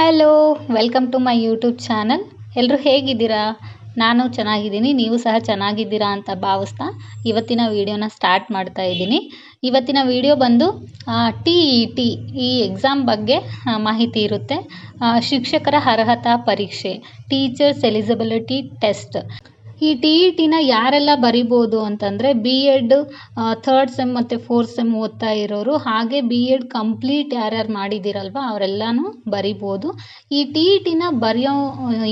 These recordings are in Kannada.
Hello welcome to my YouTube channel ಎಲ್ಲರೂ ಹೇಗಿದ್ದೀರಾ? ನಾನು ಚೆನ್ನಾಗಿದ್ದೀನಿ, ನೀವು ಸಹ ಚೆನ್ನಾಗಿದ್ದೀರಾ ಅಂತ ಭಾವಿಸ್ತಾ ಇವತ್ತಿನ ವೀಡಿಯೋನ ಸ್ಟಾರ್ಟ್ ಮಾಡ್ತಾ ಇದ್ದೀನಿ. ಇವತ್ತಿನ ವಿಡಿಯೋ ಬಂದು ಟಿ ಇ ಟಿ ಈ ಎಕ್ಸಾಮ್ ಬಗ್ಗೆ ಮಾಹಿತಿ ಇರುತ್ತೆ. ಶಿಕ್ಷಕರ ಅರ್ಹತಾ ಪರೀಕ್ಷೆ ಟೀಚರ್ಸ್ ಎಲಿಜಿಬಿಲಿಟಿ ಟೆಸ್ಟ್ ಈ ಟಿ ಇ ಟಿನ ಯಾರೆಲ್ಲ ಬರಿಬೋದು ಅಂತಂದರೆ ಬಿ ಎಡ್ ಥರ್ಡ್ ಸೆಮ್ ಮತ್ತು ಫೋರ್ತ್ ಸೆಮ್ ಓದ್ತಾ ಇರೋರು, ಹಾಗೆ ಬಿ ಎಡ್ ಕಂಪ್ಲೀಟ್ ಯಾರ್ಯಾರು ಮಾಡಿದ್ದೀರಲ್ವ ಅವರೆಲ್ಲನೂ ಬರಿಬೋದು. ಈ ಟಿ ಇ ಟಿನ ಬರೆಯೋ,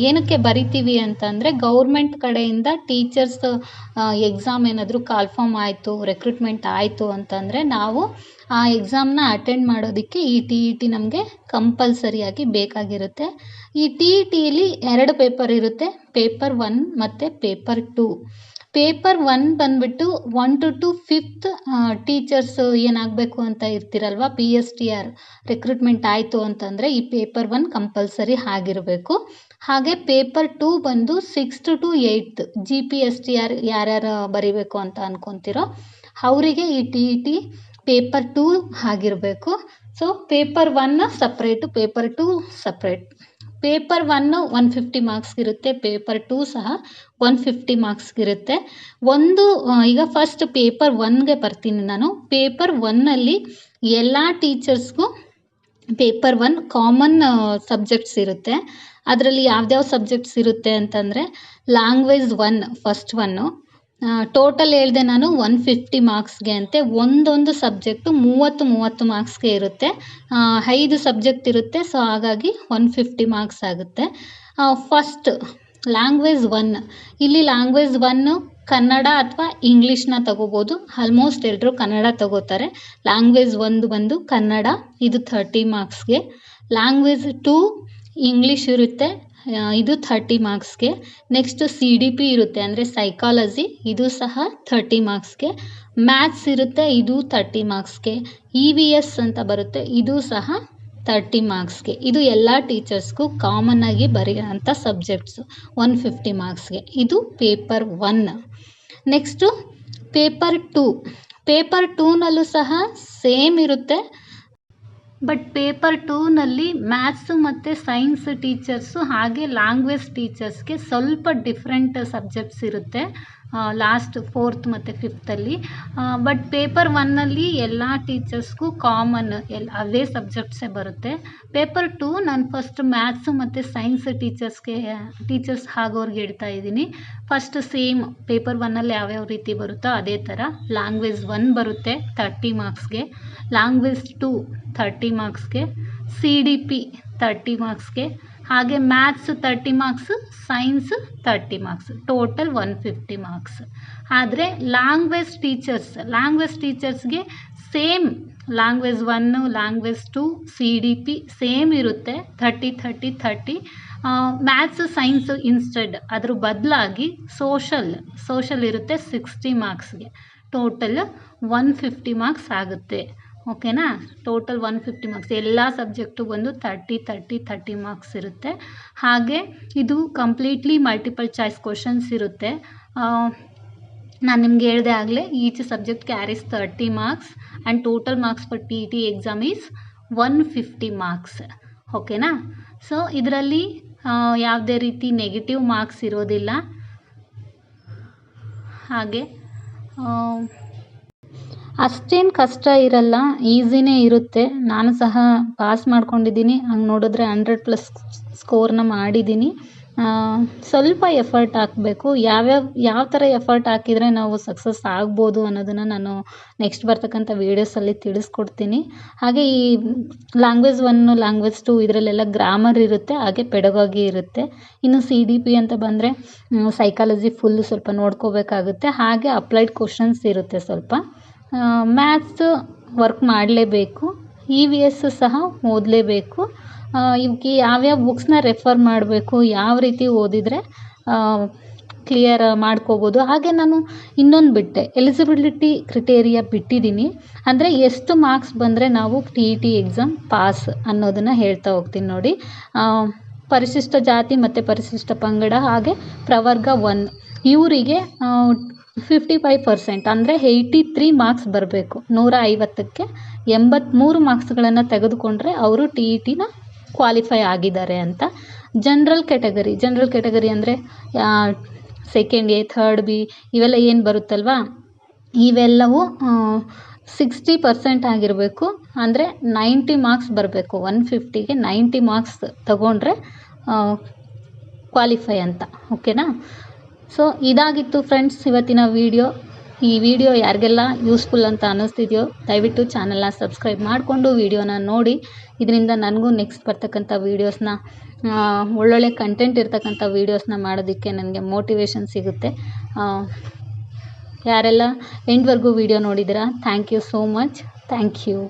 ಏನಕ್ಕೆ ಬರಿತೀವಿ ಅಂತಂದರೆ ಗೌರ್ಮೆಂಟ್ ಕಡೆಯಿಂದ ಟೀಚರ್ಸ್ ಎಕ್ಸಾಮ್ ಏನಾದರೂ ಕಾಲ್ಫಾರ್ಮ್ ಆಯಿತು ರೆಕ್ರೂಟ್ಮೆಂಟ್ ಆಯಿತು ಅಂತಂದರೆ ನಾವು ಆ ಎಕ್ಸಾಮ್ನ ಅಟೆಂಡ್ ಮಾಡೋದಕ್ಕೆ ಈ ಟಿ ಇ ಟಿ ನಮಗೆ ಕಂಪಲ್ಸರಿಯಾಗಿ ಬೇಕಾಗಿರುತ್ತೆ. ಈ ಟಿ ಇ ಟಿಲಿ ಎರಡು ಪೇಪರ್ ಇರುತ್ತೆ ಪೇಪರ್ ಒನ್ ಮತ್ತು ಪೇಪರ್ ಟು ಪೇಪರ್ ಒನ್ ಬಂದುಬಿಟ್ಟು one to to fifth teachers ಏನಾಗಬೇಕು ಅಂತ ಇರ್ತೀರಲ್ವ? P S T R recruitment ಆಯಿತು ಅಂತಂದರೆ ಈ ಪೇಪರ್ ಒನ್ ಕಂಪಲ್ಸರಿ ಆಗಿರಬೇಕು. ಹಾಗೆ ಪೇಪರ್ ಟೂ ಬಂದು sixth to eighth G P S T R ಯಾರ್ಯಾರು ಬರಿಬೇಕು ಅಂತ ಅನ್ಕೊತಿರೋ, ಅವರಿಗೆ ಈ T E T paper two ಆಗಿರಬೇಕು. So paper one separate paper two separate paper one one fifty ಮಾರ್ಕ್ಸ್ಗಿರುತ್ತೆ paper two ಸಹ ಒನ್ ಫಿಫ್ಟಿ ಮಾರ್ಕ್ಸ್ಗಿರುತ್ತೆ ಒಂದು ಈಗ ಫಸ್ಟ್ ಪೇಪರ್ ಒನ್ಗೆ ಬರ್ತೀನಿ ನಾನು. ಪೇಪರ್ ಒನ್ನಲ್ಲಿ ಎಲ್ಲ ಟೀಚರ್ಸ್ಗೂ ಪೇಪರ್ ಒನ್ ಕಾಮನ್ ಸಬ್ಜೆಕ್ಟ್ಸ್ ಇರುತ್ತೆ. ಅದರಲ್ಲಿ ಯಾವ್ದ್ಯಾವ ಸಬ್ಜೆಕ್ಟ್ಸ್ ಇರುತ್ತೆ ಅಂತಂದರೆ language one first one total ಹೇಳಿದೆ ನಾನು ಒನ್ ಫಿಫ್ಟಿ ಮಾರ್ಕ್ಸ್ಗೆ ಅಂತೆ. ಒಂದೊಂದು ಸಬ್ಜೆಕ್ಟು ಮೂವತ್ತು ಮೂವತ್ತು ಮಾರ್ಕ್ಸ್ಗೆ ಇರುತ್ತೆ. ಐದು ಸಬ್ಜೆಕ್ಟ್ ಇರುತ್ತೆ ಸೊ ಹಾಗಾಗಿ ಒನ್ ಫಿಫ್ಟಿ ಮಾರ್ಕ್ಸ್ ಆಗುತ್ತೆ. ಫಸ್ಟ್ ಲ್ಯಾಂಗ್ವೇಜ್ ಒನ್ ಇಲ್ಲಿ ಲ್ಯಾಂಗ್ವೇಜ್ ಒನ್ನು ಕನ್ನಡ ಅಥವಾ ಇಂಗ್ಲೀಷ್ನ ತಗೋಬೋದು. ಆಲ್ಮೋಸ್ಟ್ ಎಲ್ಲರೂ ಕನ್ನಡ ತಗೋತಾರೆ. ಲ್ಯಾಂಗ್ವೇಜ್ ಒಂದು ಬಂದು ಕನ್ನಡ, ಇದು ಥರ್ಟಿ ಮಾರ್ಕ್ಸ್ಗೆ ಲ್ಯಾಂಗ್ವೇಜ್ ಟೂ ಇಂಗ್ಲೀಷ್ ಇರುತ್ತೆ. ಇದು ಥರ್ಟಿ ಮಾರ್ಕ್ಸ್ಗೆ ನೆಕ್ಸ್ಟ್ ಸಿ ಡಿ ಪಿ ಇರುತ್ತೆ ಅಂದರೆ ಸೈಕಾಲಜಿ ಇದು ಸಹ ಥರ್ಟಿ ಮಾರ್ಕ್ಸ್ಗೆ ಮ್ಯಾಥ್ಸ್ ಇರುತ್ತೆ, ಇದು ಥರ್ಟಿ ಮಾರ್ಕ್ಸ್ಗೆ ಇ ವಿ ಎಸ್ ಅಂತ ಬರುತ್ತೆ, ಇದು ಸಹ ತರ್ಟಿ ಮಾರ್ಕ್ಸ್ಗೆ ಇದು ಎಲ್ಲ ಟೀಚರ್ಸ್ಗೂ ಕಾಮನ್ ಆಗಿ ಬರೆಯೋಂಥ ಸಬ್ಜೆಕ್ಟ್ಸು ಒನ್ ಫಿಫ್ಟಿ ಮಾರ್ಕ್ಸ್ಗೆ ಇದು paper one next paper two paper ಟೂನಲ್ಲೂ ಸಹ ಸೇಮ್ ಇರುತ್ತೆ. ಬಟ್ ಪೇಪರ್ ಟೂನಲ್ಲಿ ಮ್ಯಾಥ್ಸು ಮತ್ತು ಸೈನ್ಸ್ ಟೀಚರ್ಸು ಹಾಗೆ ಲ್ಯಾಂಗ್ವೇಜ್ ಟೀಚರ್ಸ್ಗೆ ಸ್ವಲ್ಪ ಡಿಫ್ರೆಂಟ್ ಸಬ್ಜೆಕ್ಟ್ಸ್ ಇರುತ್ತೆ. ಲಾಸ್ಟ್ ಫೋರ್ತ್ ಮತ್ತು ಫಿಫ್ತಲ್ಲಿ ಬಟ್ ಪೇಪರ್ ಒನ್ನಲ್ಲಿ ಎಲ್ಲ ಟೀಚರ್ಸ್ಗೂ ಕಾಮನ್ ಎಲ್ಲ ಅವೇ ಸಬ್ಜೆಕ್ಟ್ಸೇ ಬರುತ್ತೆ. ಪೇಪರ್ ಟೂ ನಾನು ಫಸ್ಟ್ ಮ್ಯಾಥ್ಸು ಮತ್ತು ಸೈನ್ಸ್ ಟೀಚರ್ಸ್ಗೆ ಟೀಚರ್ಸ್ ಆಗೋರ್ಗೆ ಹೇಳ್ತಾ ಇದ್ದೀನಿ. ಫಸ್ಟ್ ಸೇಮ್ ಪೇಪರ್ ಒನ್ನಲ್ಲಿ ಯಾವ್ಯಾವ ರೀತಿ ಬರುತ್ತೋ ಅದೇ ಥರ ಲ್ಯಾಂಗ್ವೇಜ್ ಒನ್ ಬರುತ್ತೆ ತರ್ಟಿ ಮಾರ್ಕ್ಸ್ಗೆ ಲ್ಯಾಂಗ್ವೇಜ್ ಟೂ ಥರ್ಟಿ ಮಾರ್ಕ್ಸ್ಗೆ ಸಿ ಡಿ ಪಿ ತರ್ಟಿ ಮಾರ್ಕ್ಸ್ಗೆ ಹಾಗೆ maths thirty marks science thirty marks total one fifty marks ಆದರೆ language teachers language ಟೀಚರ್ಸ್ಗೆ same language one language two C D P same ಇರುತ್ತೆ thirty thirty thirty maths science instead ಅದ್ರ ಬದಲಾಗಿ ಸೋಷಲ್ ಸೋಷಲ್ ಇರುತ್ತೆ ಸಿಕ್ಸ್ಟಿ ಮಾರ್ಕ್ಸ್ಗೆ ಟೋಟಲ್ ಒನ್ ಫಿಫ್ಟಿ ಮಾರ್ಕ್ಸ್ ಆಗುತ್ತೆ. ಓಕೆನಾ? ಟೋಟಲ್ ಒನ್ ಫಿಫ್ಟಿ ಮಾರ್ಕ್ಸ್ ಎಲ್ಲ ಸಬ್ಜೆಕ್ಟು ಬಂದು ತರ್ಟಿ ತರ್ಟಿ ತರ್ಟಿ ಮಾರ್ಕ್ಸ್ ಇರುತ್ತೆ. ಹಾಗೆ ಇದು ಕಂಪ್ಲೀಟ್ಲಿ ಮಲ್ಟಿಪಲ್ ಚಾಯ್ಸ್ ಕ್ವಶನ್ಸ್ ಇರುತ್ತೆ. ನಾನು ನಿಮ್ಗೆ ಹೇಳಿದೆ ಆಗಲೇ each subject carries thirty marks and total marks for T T exam is one fifty marks ಓಕೆನಾ? ಸೊ ಇದರಲ್ಲಿ ಯಾವುದೇ ರೀತಿ ನೆಗೆಟಿವ್ ಮಾರ್ಕ್ಸ್ ಇರೋದಿಲ್ಲ. ಹಾಗೆ ಅಷ್ಟೇನು ಕಷ್ಟ ಇರಲ್ಲ, ಈಸಿನೇ ಇರುತ್ತೆ. ನಾನು ಸಹ ಪಾಸ್ ಮಾಡ್ಕೊಂಡಿದ್ದೀನಿ. ಹಂಗೆ ನೋಡಿದ್ರೆ ಹಂಡ್ರೆಡ್ ಪ್ಲಸ್ ಸ್ಕೋರ್ನ ಮಾಡಿದ್ದೀನಿ. ಸ್ವಲ್ಪ ಎಫರ್ಟ್ ಹಾಕಬೇಕು. ಯಾವ್ಯಾವ, ಯಾವ ಥರ ಎಫರ್ಟ್ ಹಾಕಿದರೆ ನಾವು ಸಕ್ಸಸ್ ಆಗ್ಬೋದು ಅನ್ನೋದನ್ನು ನಾನು ನೆಕ್ಸ್ಟ್ ಬರ್ತಕ್ಕಂಥ ವೀಡಿಯೋಸಲ್ಲಿ ತಿಳಿಸ್ಕೊಡ್ತೀನಿ. ಹಾಗೆ ಈ ಲ್ಯಾಂಗ್ವೇಜ್ ಒನ್ನು ಲ್ಯಾಂಗ್ವೇಜ್ ಟು ಇದರಲ್ಲೆಲ್ಲ ಗ್ರಾಮರ್ ಇರುತ್ತೆ, ಹಾಗೆ ಪೆಡಗಾಗಿ ಇರುತ್ತೆ. ಇನ್ನು ಸಿ ಡಿ ಪಿ ಅಂತ ಬಂದರೆ ಸೈಕಾಲಜಿ ಫುಲ್ಲು ಸ್ವಲ್ಪ ನೋಡ್ಕೋಬೇಕಾಗುತ್ತೆ. ಹಾಗೆ ಅಪ್ಲೈಡ್ ಕ್ವಶನ್ಸ್ ಇರುತ್ತೆ ಸ್ವಲ್ಪ. ಮ್ಯಾಥ್ಸ್ ವರ್ಕ್ ಮಾಡಲೇಬೇಕು ಇ ವಿ ಎಸ್ ಸಹ ಓದಲೇಬೇಕು. ಇವಕ್ಕೆ ಯಾವ್ಯಾವ ಬುಕ್ಸ್ನ ರೆಫರ್ ಮಾಡಬೇಕು, ಯಾವ ರೀತಿ ಓದಿದರೆ ಕ್ಲಿಯರ್ ಮಾಡ್ಕೋಬೋದು. ಹಾಗೆ ನಾನು ಇನ್ನೊಂದು ಬಿಟ್ಟೆ ಎಲಿಜಿಬಿಲಿಟಿ ಕ್ರಿಟೇರಿಯಾ ಬಿಟ್ಟಿದ್ದೀನಿ ಅಂದರೆ ಎಷ್ಟು ಮಾರ್ಕ್ಸ್ ಬಂದರೆ ನಾವು T E T exam pass ಅನ್ನೋದನ್ನು ಹೇಳ್ತಾ ಹೋಗ್ತೀನಿ ನೋಡಿ. ಪರಿಶಿಷ್ಟ ಜಾತಿ ಮತ್ತು ಪರಿಶಿಷ್ಟ ಪಂಗಡ ಹಾಗೆ ಪ್ರವರ್ಗ ಒನ್ ಇವರಿಗೆ ಫಿಫ್ಟಿ ಫೈವ್ ಪರ್ಸೆಂಟ್ ಅಂದರೆ ಏಯ್ಟಿ ತ್ರೀ ಮಾರ್ಕ್ಸ್ ಬರಬೇಕು. ನೂರ ಐವತ್ತಕ್ಕೆ ಎಂಬತ್ತ್ಮೂರು ಮಾರ್ಕ್ಸ್ಗಳನ್ನು ತೆಗೆದುಕೊಂಡ್ರೆ ಅವರು ಟಿ ಇ ಟಿನ ಕ್ವಾಲಿಫೈ ಆಗಿದ್ದಾರೆ ಅಂತ. ಜನ್ರಲ್ ಕ್ಯಾಟಗರಿ ಜನ್ರಲ್ ಕ್ಯಾಟಗರಿ ಅಂದರೆ ಸೆಕೆಂಡ್ ಎ ಥರ್ಡ್ ಬಿ ಇವೆಲ್ಲ ಏನು ಬರುತ್ತಲ್ವಾ? ಇವೆಲ್ಲವೂ ಸಿಕ್ಸ್ಟಿ ಪರ್ಸೆಂಟ್ ಆಗಿರಬೇಕು. ಅಂದರೆ ನೈಂಟಿ ಮಾರ್ಕ್ಸ್ ಬರಬೇಕು. ಒನ್ ಫಿಫ್ಟಿಗೆ ನೈಂಟಿ ಮಾರ್ಕ್ಸ್ ತಗೊಂಡ್ರೆ ಕ್ವಾಲಿಫೈ ಅಂತ. ಓಕೆನಾ ಸೊ ಇದಾಗಿತ್ತು ಫ್ರೆಂಡ್ಸ್ ಇವತ್ತಿನ ವಿಡಿಯೋ ಈ ವಿಡಿಯೋ ಯಾರಿಗೆಲ್ಲ ಯೂಸ್ಫುಲ್ ಅಂತ ಅನ್ನಿಸ್ತಿದೆಯೋ, ದಯವಿಟ್ಟು ಚಾನಲ್ನ ಸಬ್ಸ್ಕ್ರೈಬ್ ಮಾಡಿಕೊಂಡು ವಿಡಿಯೋನ ನೋಡಿ. ಇದರಿಂದ ನನಗೂ ನೆಕ್ಸ್ಟ್ ಬರ್ತಕ್ಕಂಥ ವೀಡಿಯೋಸ್ನ ಒಳ್ಳೊಳ್ಳೆ ಕಂಟೆಂಟ್ ಇರ್ತಕ್ಕಂಥ ವೀಡಿಯೋಸ್ನ ಮಾಡೋದಕ್ಕೆ ನನಗೆ ಮೋಟಿವೇಶನ್ ಸಿಗುತ್ತೆ. ಯಾರೆಲ್ಲ ಎಂಡ್ವರೆಗೂ ವಿಡಿಯೋ ನೋಡಿದ್ದೀರಾ thank you so much thank you